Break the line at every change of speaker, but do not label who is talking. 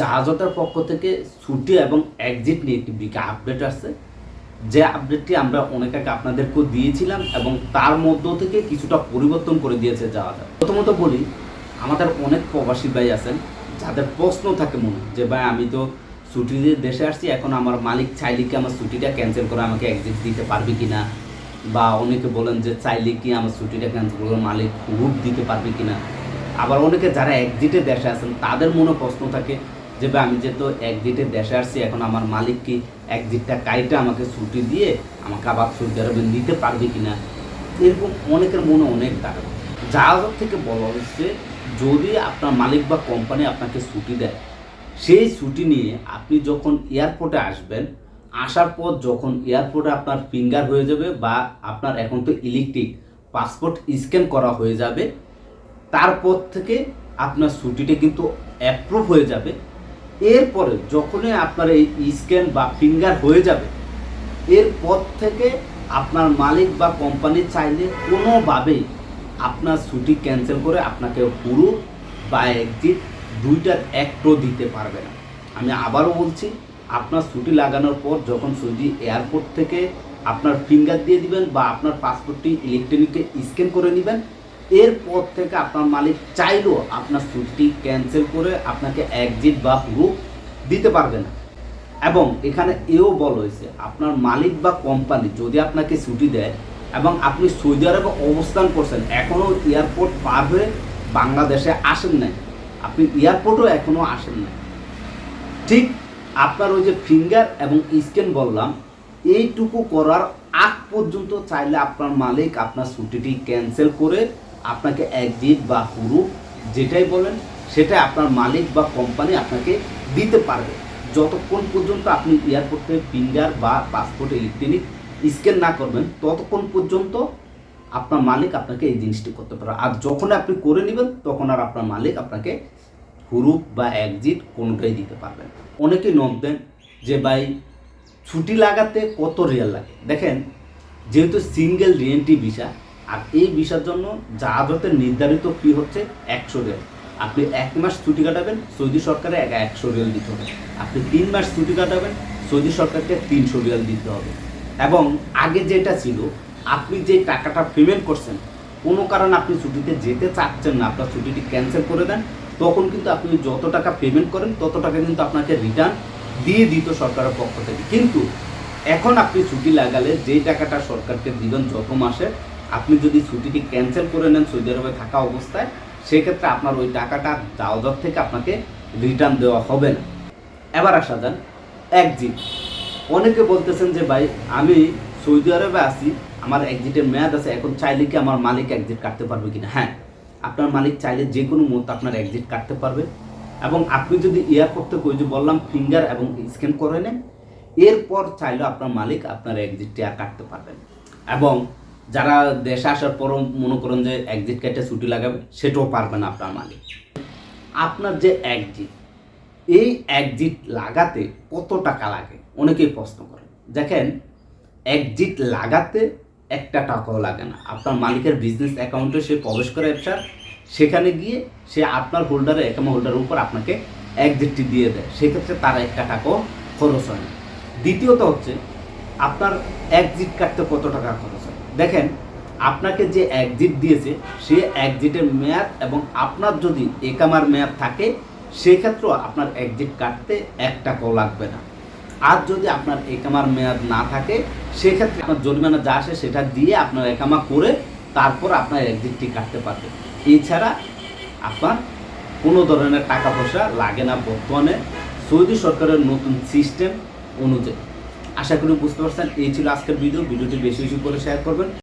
জাহাজতার পক্ষ থেকে ছুটি এবং এক্সিট নিয়ে একটি বিকা আপডেট আসছে। যে আপডেটটি আমরা অনেক আগে আপনাদেরকেও দিয়েছিলাম এবং তার মধ্য থেকে কিছুটা পরিবর্তন করে দিয়েছে জাহাজ প্রথমত বলি, আমাদের অনেক প্রবাসী ভাই আছেন, যাদের প্রশ্ন থাকে মনে। যে ভাই, আমি তো ছুটি দিয়ে দেশে আসছি, এখন আমার মালিক চাইলে কি আমার ছুটিটা ক্যান্সেল করে আমাকে এক্সিট দিতে পারবে কি না বা অনেকে বলেন যে, চাইলে কি আমার ছুটিটা ক্যান্সেল করে মালিক রূপ দিতে পারবে কি না আবার অনেকে যারা একজিটে দেশে আছেন, তাদের মনে প্রশ্ন থাকে যে আমি যেহেতু একজিটে দেশে আসছি, এখন আমার মালিক কি একজিটটা কাইটা আমাকে ছুটি দিয়ে আমাকে আবার সৌদি আরবে নিতে পারবে কি না এরকম অনেকের মনে অনেক দাঁড়ায় জাহাজ থেকে বলা হচ্ছে, যদি আপনার মালিক বা কোম্পানি আপনাকে ছুটি দেয়, সেই ছুটি নিয়ে আপনি যখন এয়ারপোর্টে আসবেন, আসার পর যখন এয়ারপোর্টে আপনার ফিঙ্গার হয়ে যাবে বা আপনার এখন তো ইলেকট্রিক পাসপোর্ট স্ক্যান করা হয়ে যাবে, তারপর থেকে আপনার ছুটিটা কিন্তু অ্যাপ্রুভ হয়ে যাবে। এরপরে যখনই আপনার এই স্ক্যান বা ফিঙ্গার হয়ে যাবে, এরপর থেকে আপনার মালিক বা কোম্পানি চাইলে কোনোভাবেই আপনার ছুটি ক্যান্সেল করে আপনাকে পুরো বা একজিট দুইটার একটো দিতে পারবে না। আমি আবারও বলছি, আপনার ছুটি লাগানোর পর যখন সৌদি এয়ারপোর্ট থেকে আপনার ফিঙ্গার দিয়ে দিবেন বা আপনার পাসপোর্টটি ইলেকট্রনিকে স্ক্যান করে নেবেন এরপর থেকে আপনার মালিক চাইলেও আপনার ছুটি ক্যান্সেল করে আপনাকে একজিট বা পুরো দিতে পারবে না। এবং এখানে এও বল হয়েছে, আপনার মালিক বা কোম্পানি যদি আপনাকে ছুটি দেয় এবং আপনি সৌদি আরবে অবস্থান করছেন এখনও এয়ারপোর্ট পার হয়ে বাংলাদেশে আসেন নাই, আপনি এয়ারপোর্টও এখনও আসেন নাই। ঠিক আপনার ওই যে ফিঙ্গার এবং স্ক্যান বললাম, এইটুকু করার আগ পর্যন্ত চাইলে আপনার মালিক আপনার ছুটিটি ক্যান্সেল করে আপনাকে একজিট বা হুরু যেটাই বলেন, সেটা আপনার মালিক বা কোম্পানি আপনাকে দিতে পারবে। যতক্ষণ পর্যন্ত আপনি এয়ারপোর্টে ফিঙ্গার বা পাসপোর্ট ইলেকট্রনিক স্ক্যান না করবেন, ততক্ষণ পর্যন্ত আপনার মালিক আপনাকে এই জিনিসটি করতে পারে আর যখন আপনি করে নেবেন, তখন আর আপনার মালিক আপনাকে হুরুপ বা একজিট কোনোটাই দিতে পারবেন অনেকেই নক দেন যে, ভাই, ছুটি লাগাতে কত রিয়াল লাগে? দেখেন, যেহেতু সিঙ্গেল রিএনটি ভিসা আর এই ভিসার জন্য যা জাহাজতের নির্ধারিত ফি হচ্ছে একশো রিয়াল আপনি এক মাস ছুটি কাটাবেন, সৌদি সরকারে এক একশো রিয়াল দিতে হবে। আপনি তিন মাস ছুটি কাটাবেন, সৌদি সরকারকে তিনশো রিয়াল দিতে হবে। এবং আগে যেটা ছিল, আপনি যে টাকাটা পেমেন্ট করছেন, কোনো কারণে আপনি ছুটিতে যেতে চাচ্ছেন না, আপনার ছুটিটি ক্যান্সেল করে দেন, তখন কিন্তু আপনি যত টাকা পেমেন্ট করেন, তত টাকা কিন্তু আপনাকে রিটার্ন দিয়ে দিত সরকারের পক্ষ থেকে। কিন্তু এখন আপনি ছুটি লাগালে যেই টাকাটা সরকারকে দিবেন যত মাসে আপনি যদি ছুটিটি ক্যান্সেল করে নেন সৌদি আরবে থাকা অবস্থায়, সেক্ষেত্রে আপনার ওই টাকাটা দাওয়াত থেকে আপনাকে রিটার্ন দেওয়া হবে না। এবার আসা যান একজিট অনেকে বলতেছেন যে, ভাই, আমি সৌদি আরবে আছি, আমার একজিটের মেয়াদ আছে, এখন চাইলে কি আমার মালিক একজিট কাটতে পারবে কিনা? হ্যাঁ আপনার মালিক চাইলে যে কোনো মুহূর্তে আপনার একজিট কাটতে পারবে। এবং আপনি যদি এয়ারপোর্ট থেকে যে বললাম ফিঙ্গার এবং স্ক্যান করে নেন, এরপর চাইলেও আপনার মালিক আপনার একজিটটি আর কাটতে পারবেন এবং যারা দেশে আসার পরও মনে করেন যে একজিট কেটে ছুটি লাগাবে, সেটাও পারবে না আপনার মালিক। আপনার যে একজিট এই একজিট লাগাতে কত টাকা লাগে? অনেকেই প্রশ্ন করে। দেখেন একজিট লাগাতে একটা টাকাও লাগে না। আপনার মালিকের বিজনেস অ্যাকাউন্টে সে প্রবেশ করে ব্যবসার সেখানে গিয়ে সে আপনার হোল্ডারে একামা হোল্ডারের উপর আপনাকে একজিটটি দিয়ে দেয়। সেক্ষেত্রে তার একটা টাকাও খরচ হয় না। দ্বিতীয়ত হচ্ছে, আপনার একজিট কাটতে কত টাকা খরচ দেখেন, আপনাকে যে একজিট দিয়েছে, সে একজিটের মেয়াদ এবং আপনার যদি একামার মেয়াদ থাকে, সেক্ষেত্রেও আপনার একজিট কাটতে এক টাকাও লাগবে না। আর যদি আপনার একামার মেয়াদ না থাকে, সেক্ষেত্রে আপনার জরিমানা যা আসে সেটা দিয়ে আপনার একামা করে তারপর আপনার একজিটটি কাটতে পারবে। এছাড়া আপনার কোনো ধরনের টাকা পয়সা লাগে না বর্তমানে। সৌদি সরকারের নতুন সিস্টেম অনুযায়ী। আশা করি বুঝতে পারছেন। এই ছিল আজকের ভিডিও ভিডিওটি বেশি বেশি করে শেয়ার করবেন।